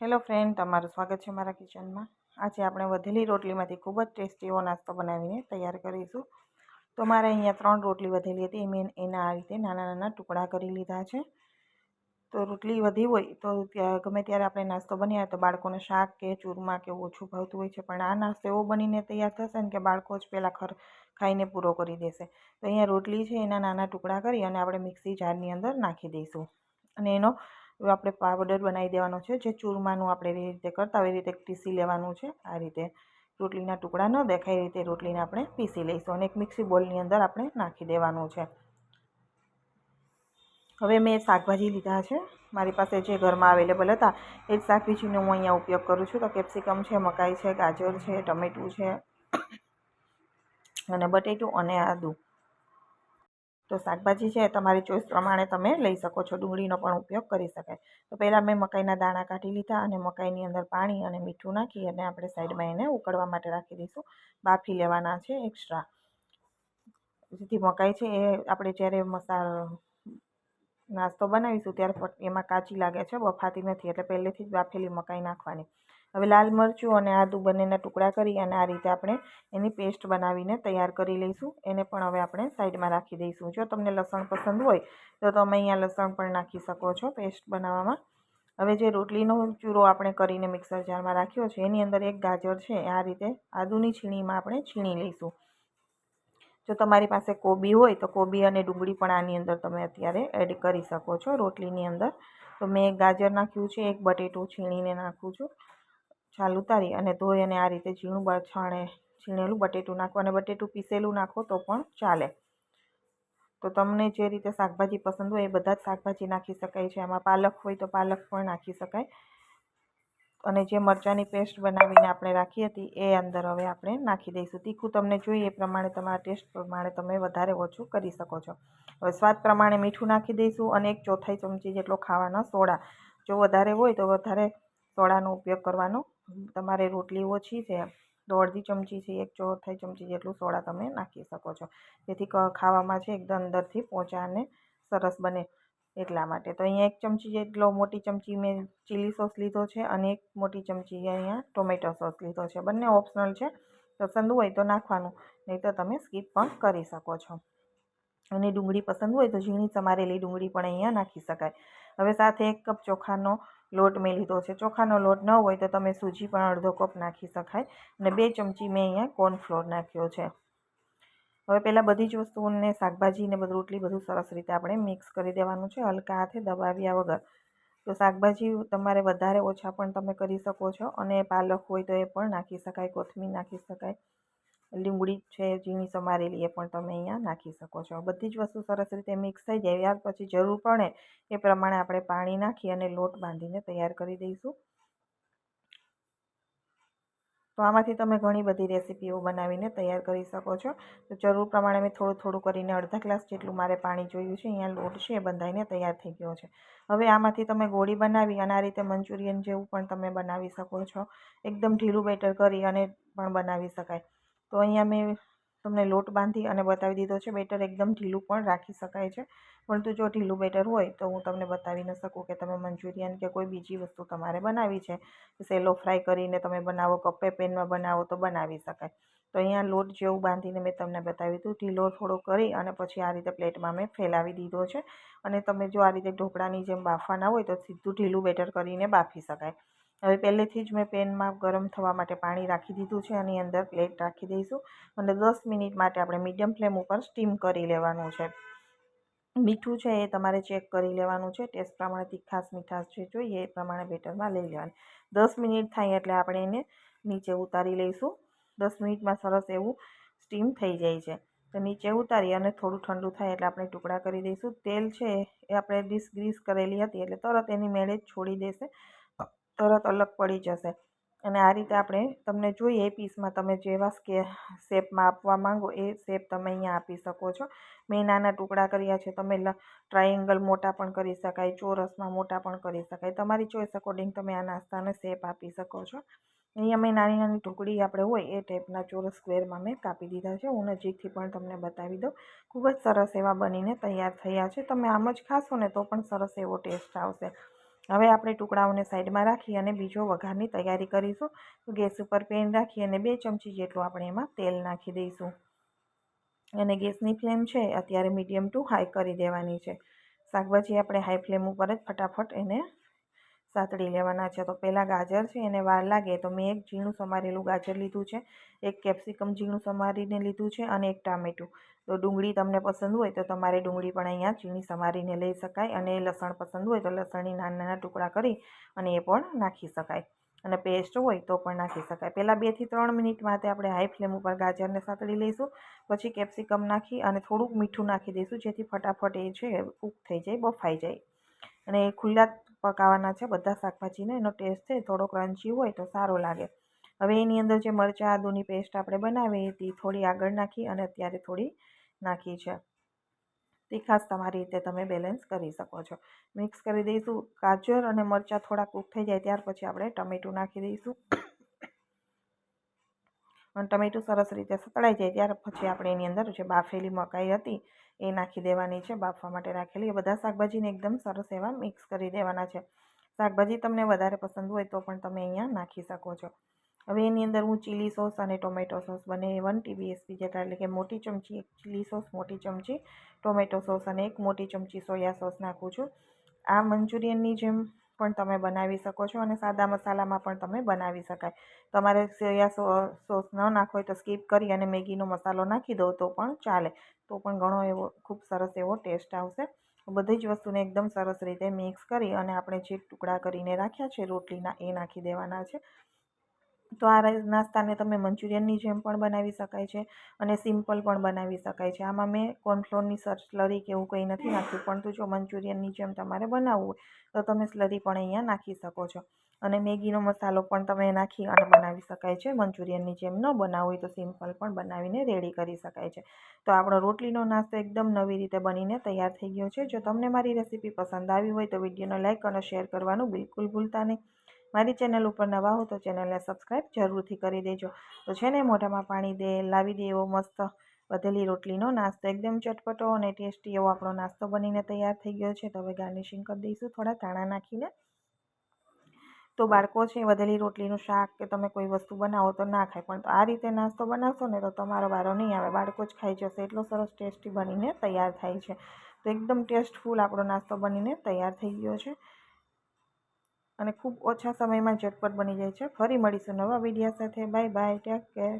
Hello friend, તમારું સ્વાગત છે મારા કિચનમાં. આજે આપણે વધેલી રોટલીમાંથી ખૂબ જ ટેસ્ટી એવો નાસ્તો બનાવીને તૈયાર કરીશું. તો મારે અહીંયા ત્રણ રોટલી વધેલી હતી, મેં એના આ રીતે નાના નાના ટુકડા કરી લીધા છે. તો રોટલી વધી હોય તો ગમે ત્યારે આપણે નાસ્તો બન્યા તો બાળકોને શાક કે ચૂરમા કે ઓછું ભાવતું હોય છે, પણ આ નાસ્તો એવો બનીને તૈયાર થશે ને કે બાળકો જ પહેલાં ખર ખાઈને પૂરો કરી દેશે. તો અહીંયા રોટલી છે, એના નાના ટુકડા કરી અને આપણે મિક્સી જારની અંદર નાખી દઈશું. અને એનો આપણે પાવડર બનાવી દેવાનો છે, જે ચૂરમાનું આપણે એવી રીતે કરતા હોય એ રીતે પીસી લેવાનું છે. આ રીતે રોટલીના ટુકડા ન દેખાય એ રીતે રોટલીને આપણે પીસી લઈશું અને એક મિક્સી બોલની અંદર આપણે નાખી દેવાનું છે. હવે મેં શાકભાજી લીધા છે. મારી પાસે જે ઘરમાં અવેલેબલ હતા, એ જ શાકભાજીનો હું અહીંયા ઉપયોગ કરું છું. તો કેપ્સિકમ છે, મકાઈ છે, ગાજર છે, ટમેટું છે અને બટેટું અને આદું. તો શાકભાજી છે તમારી ચોઈસ પ્રમાણે તમે લઈ શકો છો. ડુંગળીનો પણ ઉપયોગ કરી શકાય. તો પહેલાં મેં મકાઈના દાણા કાઢી લીધા અને મકાઈની અંદર પાણી અને મીઠું નાખી અને આપણે સાઈડમાં એને ઉકળવા માટે રાખી દઈશું. બાફી લેવાના છે એક્સ્ટ્રા. જેથી મકાઈ છે એ આપણે જ્યારે મસાલો નાસ્તો બનાવીશું ત્યારે એમાં કાચી લાગે છે, બફાતી નથી. એટલે પહેલેથી જ બાફેલી મકાઈ નાખવાની. હવે લાલ મરચું અને આદું બંનેના ટુકડા કરી અને આ રીતે આપણે એની પેસ્ટ બનાવીને તૈયાર કરી લઈશું. એને પણ હવે આપણે સાઈડમાં રાખી દઈશું. જો તમને લસણ પસંદ હોય, તો તમે અહીંયા લસણ પણ નાખી શકો છો પેસ્ટ બનાવવામાં. હવે જે રોટલીનો ચૂરો આપણે કરીને મિક્સર જારમાં રાખ્યો છે, એની અંદર એક ગાજર છે, આ રીતે આદુની છીણીમાં આપણે છીણી લઈશું. જો તમારી પાસે કોબી હોય, તો કોબી અને ડુંગળી પણ આની અંદર તમે અત્યારે એડ કરી શકો છો રોટલીની અંદર. તો મેં ગાજર નાખ્યું છે, એક બટેટું છીણીને નાખું છું. છાલ ઉતારી અને ધોઈ અને આ રીતે ઝીણું છાણે છીણેલું બટેટું નાખો અને બટેટું પીસેલું નાખો તો પણ ચાલે. તો તમને જે રીતે શાકભાજી પસંદ હોય એ બધા જ શાકભાજી નાખી શકાય છે. એમાં પાલક હોય તો પાલક પણ નાખી શકાય. અને જે મરચાંની પેસ્ટ બનાવીને આપણે રાખી હતી એ અંદર હવે આપણે નાખી દઈશું. તીખું તમને જોઈએ એ પ્રમાણે તમારા ટેસ્ટ પ્રમાણે તમે વધારે ઓછું કરી શકો છો. હવે સ્વાદ પ્રમાણે મીઠું નાખી દઈશું અને એક ચોથાઈ ચમચી જેટલો ખાવાના સોડા. જો વધારે હોય તો વધારે સોડાનો ઉપયોગ કરવાનો તમારે રોટલી ઓછી છે અડધી ચમચી છે, એક ચોથાઈ ચમચી જેટલું સોડા તમે નાખી શકો છો. જેથી ખાવામાં છે એકદમ અંદરથી પોચા અને સરસ બને એટલા માટે. તો અહીંયા એક ચમચી જેટલો મોટી ચમચી મેં ચીલી સોસ લીધો છે અને એક મોટી ચમચી અહીંયા ટોમેટો સોસ લીધો છે. બંને ઓપ્શનલ છે. પસંદ હોય તો નાખવાનું, નહીં તો તમે સ્કીપ પણ કરી શકો છો. અને ડુંગળી પસંદ હોય તો ઝીણી સમારેલી ડુંગળી પણ અહીંયા નાખી શકાય. હવે સાથે એક કપ ચોખાનો લોટ મેં લીધો છે. ચોખાનો લોટ ન હોય તો તમે સૂજી પણ અડધો કપ નાખી શકાય. અને બે ચમચી મેં અહીંયા કોર્નફ્લોર નાખ્યો છે. હવે પહેલાં બધી જ વસ્તુઓને શાકભાજીને બધું રોટલી બધું સરસ રીતે આપણે મિક્સ કરી દેવાનું છે. હલકા હાથે દબાવ્યા વગર. તો શાકભાજી તમારે વધારે ઓછા પણ તમે કરી શકો છો અને પાલક હોય તો એ પણ નાખી શકાય. કોથમીર નાખી શકાય. લીંબડી છે, ઝીણી સમારેલી એ પણ તમે અહીંયા નાખી શકો છો. બધી જ વસ્તુ સરસ રીતે મિક્સ થઈ જાય. ત્યાર પછી જરૂર પડે એ પ્રમાણે આપણે પાણી નાખી અને લોટ બાંધીને તૈયાર કરી દઈશું. તો આમાંથી તમે ઘણી બધી રેસીપીઓ બનાવીને તૈયાર કરી શકો છો. તો જરૂર પ્રમાણે મેં થોડું થોડું કરીને અડધા ગ્લાસ જેટલું મારે પાણી જોયું છે, અહીંયા લોટ છે એ બંધાઈને તૈયાર થઈ ગયો છે. હવે આમાંથી તમે ગોળી બનાવી અને આ રીતે મંચુરિયન જેવું પણ તમે બનાવી શકો છો. એકદમ ઢીલું બેટર કરી અને પણ બનાવી શકાય. તો અહીંયા મેં તમને લોટ બાંધી અને બતાવી દીધો છે. બેટર એકદમ ઢીલું પણ રાખી શકાય છે. પરંતુ જો ઢીલું બેટર હોય તો હું તમને બતાવી ન શકું કે તમે મંચુરિયન કે કોઈ બીજી વસ્તુ તમારે બનાવી છે. સેલો ફ્રાય કરીને તમે બનાવો, કપ્પે પેનમાં બનાવો તો બનાવી શકાય. તો અહીંયા લોટ જેવું બાંધીને મેં તમને બતાવ્યું હતું. ઢીલો થોડો કરી અને પછી આ રીતે પ્લેટમાં મેં ફેલાવી દીધો છે. અને તમે જો આ રીતે ઢોકળાની જેમ બાફવાના હોય તો સીધું ઢીલું બેટર કરીને બાફી શકાય. હવે પહેલેથી જ મેં પેનમાં ગરમ થવા માટે પાણી રાખી દીધું છે એની અંદર પ્લેટ રાખી દઈશું. અને દસ મિનિટ માટે આપણે મીડિયમ ફ્લેમ ઉપર સ્ટીમ કરી લેવાનું છે. મીઠું છે એ તમારે ચેક કરી લેવાનું છે. ટેસ્ટ પ્રમાણે તીખાશ મીઠાશ જે જોઈએ એ પ્રમાણે બેટરમાં લઈ લેવાની. દસ મિનિટ થાય એટલે આપણે એને નીચે ઉતારી લઈશું. દસ મિનિટમાં સરસ એવું સ્ટીમ થઈ જાય છે. તો નીચે ઉતારી અને થોડું ઠંડુ થાય એટલે આપણે ટુકડા કરી દઈશું. તેલ છે એ આપણે ડીસ ગ્રીસ કરેલી હતી એટલે તરત એની મેળે છોડી દેશે. તરત અલગ પડી જશે. અને આ રીતે આપણે તમને જોઈએ એ પીસમાં તમે જેવા સ્કે શેપમાં આપવા માંગો એ શેપ તમે અહીંયા આપી શકો છો. મેં નાના ટુકડા કર્યા છે, તમે ટ્રાયેંગલ મોટા પણ કરી શકાય, ચોરસમાં મોટા પણ કરી શકાય. તમારી ચોઈસ અકોર્ડિંગ તમે આ નાસ્તાને શેપ આપી શકો છો. અહીંયા મેં નાની નાની ટુકડી આપણે હોય એ ટાઈપના ચોરસ સ્ક્વેરમાં મેં કાપી દીધા છે. હું નજીકથી પણ તમને બતાવી દઉં. ખૂબ જ સરસ એવા બનીને તૈયાર થયા છે. તમે આમ જ ખાશો ને તો પણ સરસ એવો ટેસ્ટ આવશે. હવે આપણે ટુકડાઓને સાઈડમાં રાખી અને બીજો વઘારની તૈયારી કરીશું. તો ગેસ ઉપર પેન રાખી અને બે ચમચી જેટલું આપણે એમાં તેલ નાખી દઈશું. અને ગેસની ફ્લેમ છે અત્યારે મીડિયમ ટુ હાઈ કરી દેવાની છે. શાકભાજી આપણે હાઈ ફ્લેમ ઉપર જ ફટાફટ એને સાતળી લેવાના છે. તો પહેલાં ગાજર છે એને વાર લાગે તો મેં એક ઝીણું સમારેલું ગાજર લીધું છે. એક કેપ્સિકમ ઝીણું સમારીને લીધું છે અને એક ટામેટું. તો ડુંગળી તમને પસંદ હોય તો તમારે ડુંગળી પણ અહીંયા ઝીણી સમારીને લઈ શકાય અને લસણ પસંદ હોય તો લસણની નાના નાના ટુકડા કરી અને એ પણ નાખી શકાય. અને પેસ્ટ હોય તો પણ નાખી શકાય. પહેલાં બેથી ત્રણ મિનિટ માટે આપણે હાઈ ફ્લેમ ઉપર ગાજરને સાતળી લઈશું. પછી કેપ્સિકમ નાખી અને થોડુંક મીઠું નાખી દઈશું જેથી ફટાફટ એ છે કૂક થઈ જાય, બફાઈ જાય. અને ખુલ્લા પકાવવાના છે, બધા શાકભાજીને. એનો ટેસ્ટ છે થોડો ક્રન્ચી હોય તો સારો લાગે. હવે એની અંદર જે મરચાં, આદુની પેસ્ટ આપણે બનાવી હતી થોડી આગળ નાખી અને અત્યારે થોડી નાખી છે. તીખાસ તમારી રીતે તમે બેલેન્સ કરી શકો છો. મિક્સ કરી દઈશું, ગાજર અને મરચાં થોડા કૂક થઈ જાય, ત્યાર પછી આપણે ટમેટું નાખી દઈશું. ટમેટું સરસ રીતે સતળાઈ જાય ત્યાર પછી આપણે એની અંદર જે બાફેલી મકાઈ હતી એ નાખી દેવાની છે. બાફવા માટે રાખેલી એ બધા શાકભાજીને એકદમ સરસ એવા મિક્સ કરી દેવાના છે. શાકભાજી તમને વધારે પસંદ હોય તો પણ તમે અહીંયા નાખી શકો છો. હવે એની અંદર હું ચીલી સોસ અને ટોમેટો સોસ બંને વન ટીબીએસપી જેટલા એટલે કે મોટી ચમચી, એક ચીલી સોસ મોટી ચમચી ટોમેટો સોસ અને એક મોટી ચમચી સોયા સોસ નાખું છું. આ મંચુરિયનની જેમ પણ તમે બનાવી શકો છો અને સાદા મસાલામાં પણ તમે બનાવી શકાય. તમારે સોયા સોસ ન નાખો તો સ્કીપ કરી અને મેગીનો મસાલો નાખી દો તો પણ ચાલે. તો પણ ઘણો એવો, ખૂબ સરસ એવો ટેસ્ટ આવશે. બધી જ વસ્તુને એકદમ સરસ રીતે મિક્સ કરી અને આપણે જે ટુકડા કરીને રાખ્યા છે રોટલીના એ નાખી દેવાના છે. તો આ નાસ્તાને તમે મંચુરિયનની જેમ પણ બનાવી શકાય છે અને સિમ્પલ પણ બનાવી શકાય છે. આમાં મેં કોર્નફ્લોરની સ્લરી કે એવું કંઈ નથી નાખ્યું, પરંતુ જો મંચુરિયનની જેમ તમારે બનાવવું હોય, તો તમે સ્લરી પણ અહીંયા નાખી શકો છો. અને મેગીનો મસાલો પણ તમે નાખી અને બનાવી શકાય છે. મંચુરિયનની જેમ ન બનાવવું હોય તો સિમ્પલ પણ બનાવીને રેડી કરી શકાય છે. તો આપણો રોટલીનો નાસ્તો એકદમ નવી રીતે બનીને તૈયાર થઈ ગયો છે. જો તમને મારી રેસીપી પસંદ આવી હોય તો વિડીયોને લાઇક અને શેર કરવાનું બિલકુલ ભૂલતા નહીં. મારી ચેનલ ઉપર નવા હો તો ચેનલને સબસ્ક્રાઈબ જરૂરથી કરી દેજો. તો છે ને મોઢામાં પાણી દે, લાવી દે એવો મસ્ત વધેલી રોટલીનો નાસ્તો. એકદમ ચટપટો અને ટેસ્ટી એવો આપણો નાસ્તો બનીને તૈયાર થઈ ગયો છે. તો હવે ગાર્નિશિંગ કરી દઈશું, થોડા ધાણા નાખીને. તો બાળકો છે, વધેલી રોટલીનું શાક કે તમે કોઈ વસ્તુ બનાવો તો ના ખાય. પણ આ રીતે નાસ્તો બનાવશો ને તો તમારો વારો નહીં આવે. બાળકો જ ખાઈ જશે. એટલો સરસ ટેસ્ટી બનીને તૈયાર થાય છે. તો એકદમ ટેસ્ટફુલ આપણો નાસ્તો બનીને તૈયાર થઈ ગયો છે. અને ખૂબ ઓછા સમયમાં ઝટપટ બની જાય છે. ફરી મળીશું નવા વિડીયા સાથે. Bye bye. Take care